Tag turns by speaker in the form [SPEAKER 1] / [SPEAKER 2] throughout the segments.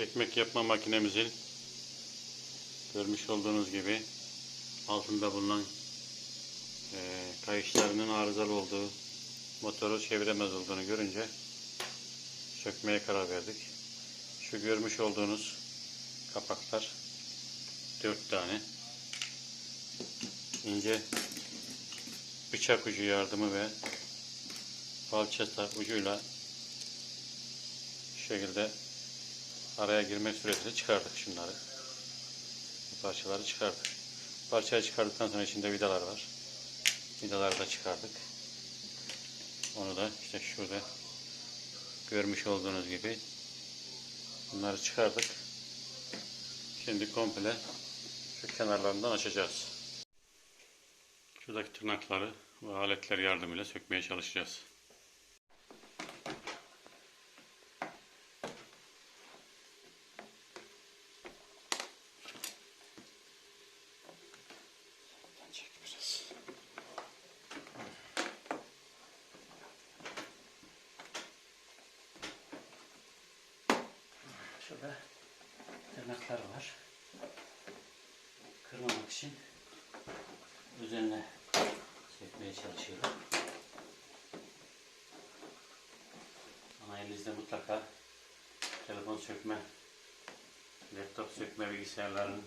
[SPEAKER 1] ekmek yapma makinemizin görmüş olduğunuz gibi altında bulunan eee kayışlarının arızalı olduğu motoru çeviremez olduğunu görünce sökmeye karar verdik. Şu görmüş olduğunuz kapaklar dört tane ince bıçak ucu yardımı ve falçata ucuyla şekilde araya girmek suretiyle çıkardık şunları. Bu parçaları çıkardık. Parçayı çıkardıktan sonra içinde vidalar var. Vidaları da çıkardık. Onu da işte şurada görmüş olduğunuz gibi bunları çıkardık. Şimdi komple şu kenarlarından açacağız. Şuradaki tırnakları ve aletler yardımıyla sökmeye çalışacağız. Tırnaklar var. Kırmamak için üzerine sökmeye çalışıyorum. Ama elinizde mutlaka telefon sökme, laptop sökme bilgisayarların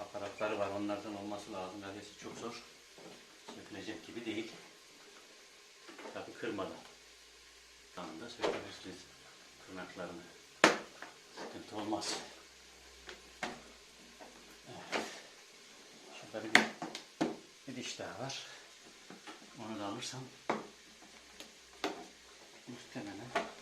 [SPEAKER 1] aparatları var. Onlardan olması lazım. Neredeyse çok zor. Sökülecek gibi değil. Tabi kırmadan. Anında sökebilirsiniz tırnaklarını. Sıkıntı olmaz. Evet. Şurada bir, bir diş daha var. Onu da alırsam muhtemelen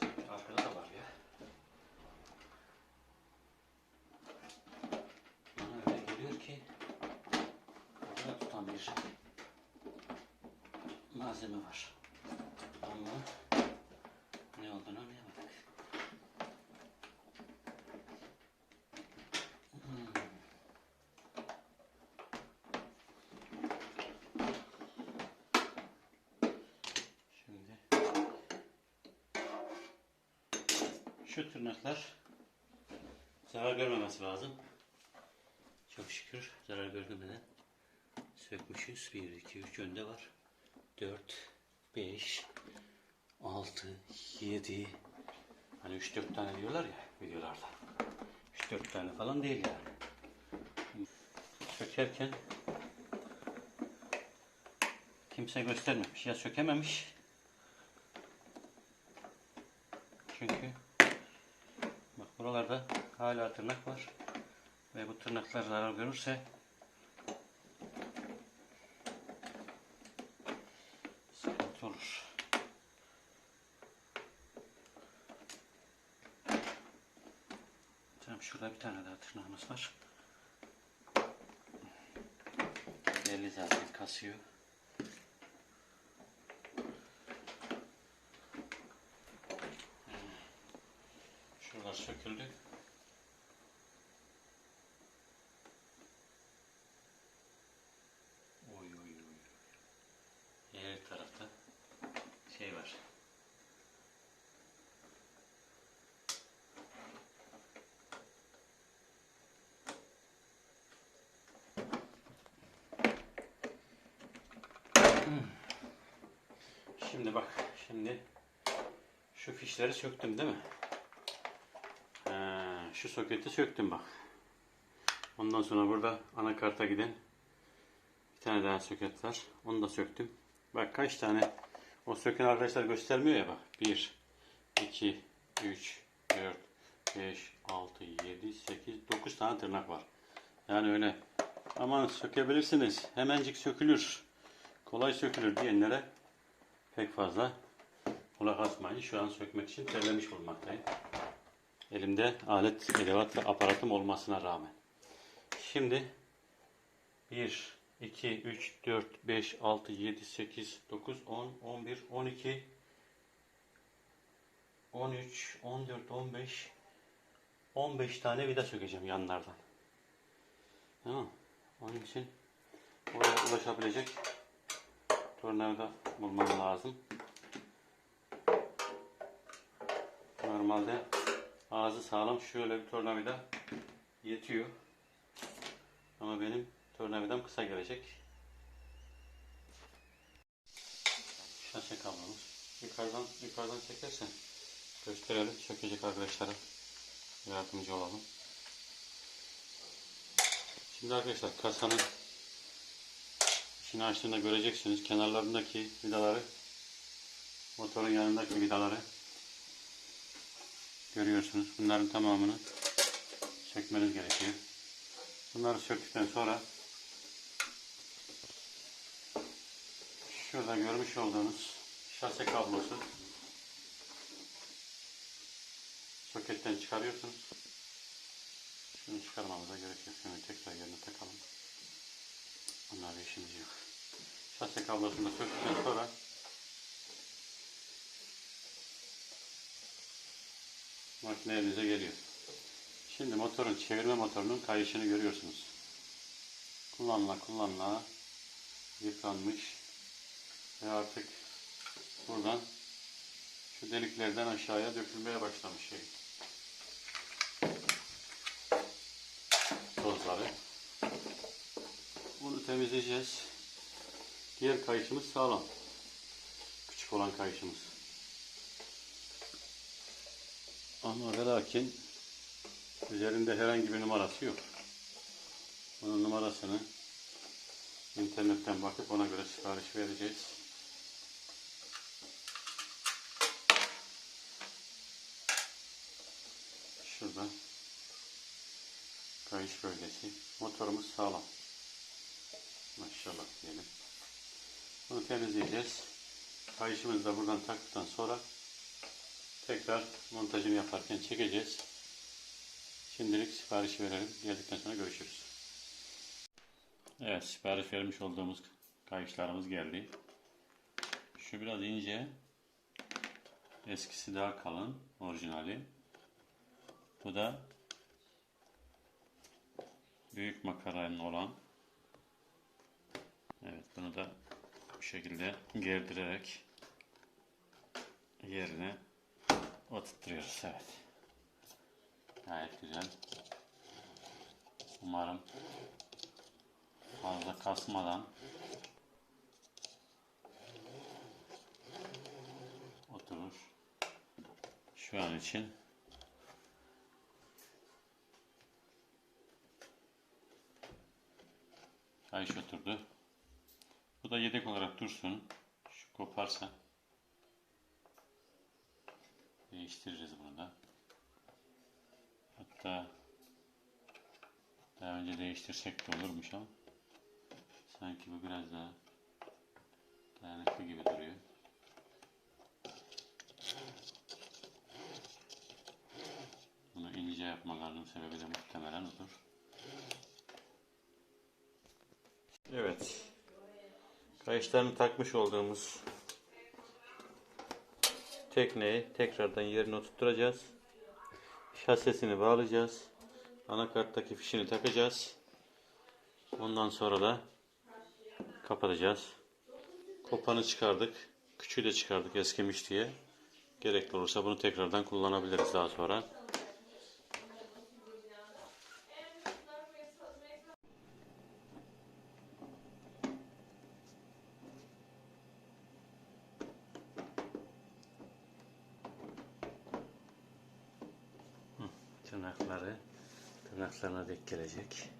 [SPEAKER 1] Sanki arkada da var ya. Bana öyle geliyor ki tutan bir malzeme var. Ama ne olduğunu anlayamadık. Hmm. Şimdi şu tırnaklar zarar görmemesi lazım. Çok şükür zarar görmeden sökmüşüz. 1, 2, 3 önde var. 4, 5, 6, 7 hani 3-4 tane diyorlar ya videolarda. 3-4 tane falan değil yani. Sökerken kimse göstermemiş. Ya sökememiş çünkü bak buralarda hala tırnak var ve bu tırnaklar zarar görürse sıkıntı olur. Tamam şurada bir tane daha tırnağımız var. Belli zaten kasıyor. Bak, şimdi şu fişleri söktüm değil mi? Ha, şu soketi söktüm bak. Ondan sonra burada anakarta giden bir tane daha soket var. Onu da söktüm. Bak kaç tane o söken arkadaşlar göstermiyor ya bak. 1, 2, 3, 4, 5, 6, 7, 8, 9 tane tırnak var. Yani öyle aman sökebilirsiniz. Hemencik sökülür. Kolay sökülür diyenlere pek fazla kulak asmayın. Şu an sökmek için terlemiş olmaktayım. Elimde alet, edevat ve aparatım olmasına rağmen. Şimdi 1, 2, 3, 4, 5, 6, 7, 8, 9, 10, 11, 12, 13, 14, 15 15 tane vida sökeceğim yanlardan. Tamam? Onun için oraya ulaşabilecek tornavida bulmam lazım. Normalde ağzı sağlam şöyle bir tornavida yetiyor. Ama benim tornavidam kısa gelecek. Şase kablomuz. Yukarıdan yukarıdan çekersen gösterelim. Sökecek arkadaşlara yardımcı olalım. Şimdi arkadaşlar kasanın içini açtığında göreceksiniz. Kenarlarındaki vidaları motorun yanındaki vidaları görüyorsunuz. Bunların tamamını sökmeniz gerekiyor. Bunları söktükten sonra şurada görmüş olduğunuz şase kablosu soketten çıkarıyorsunuz. Şunu çıkarmamıza gerek yok. Şunu tekrar yerine takalım. Onlarla işimiz yok. Şase kablosunu söktükten sonra makine elinize geliyor. Şimdi motorun çevirme motorunun kayışını görüyorsunuz. Kullanıla kullanıla yıpranmış ve artık buradan şu deliklerden aşağıya dökülmeye başlamış şey. Tozları. Bunu temizleyeceğiz. Diğer kayışımız sağlam. Küçük olan kayışımız. Ama ve lakin üzerinde herhangi bir numarası yok. Bunun numarasını internetten bakıp ona göre sipariş vereceğiz. Şurada kayış bölgesi. Motorumuz sağlam. Maşallah diyelim. Bunu temizleyeceğiz. Kayışımızı da buradan taktıktan sonra tekrar montajını yaparken çekeceğiz. Şimdilik sipariş verelim. Geldikten sonra görüşürüz. Evet sipariş vermiş olduğumuz kayışlarımız geldi. Şu biraz ince. Eskisi daha kalın. Orijinali. Bu da büyük makaranın olan. Evet bunu da bu şekilde gerdirerek yerine oturtuyoruz. Evet. Gayet güzel. Umarım fazla kasmadan oturur. Şu an için kayış oturdu. Bu da yedek olarak dursun. Şu koparsa değiştiririz bunu da. Hatta daha önce değiştirsek de olurmuş ama sanki bu biraz daha dayanıklı gibi duruyor. Bunu ince yapmalarının sebebi de muhtemelen odur. Evet. Kayışlarını takmış olduğumuz tekneyi tekrardan yerine oturtacağız. Şasesini bağlayacağız. Anakarttaki fişini takacağız. Ondan sonra da kapatacağız. Kopanı çıkardık. Küçüğü de çıkardık eskimiş diye. Gerekli olursa bunu tekrardan kullanabiliriz daha sonra. Tırnakları tırnaklarına denk gelecek.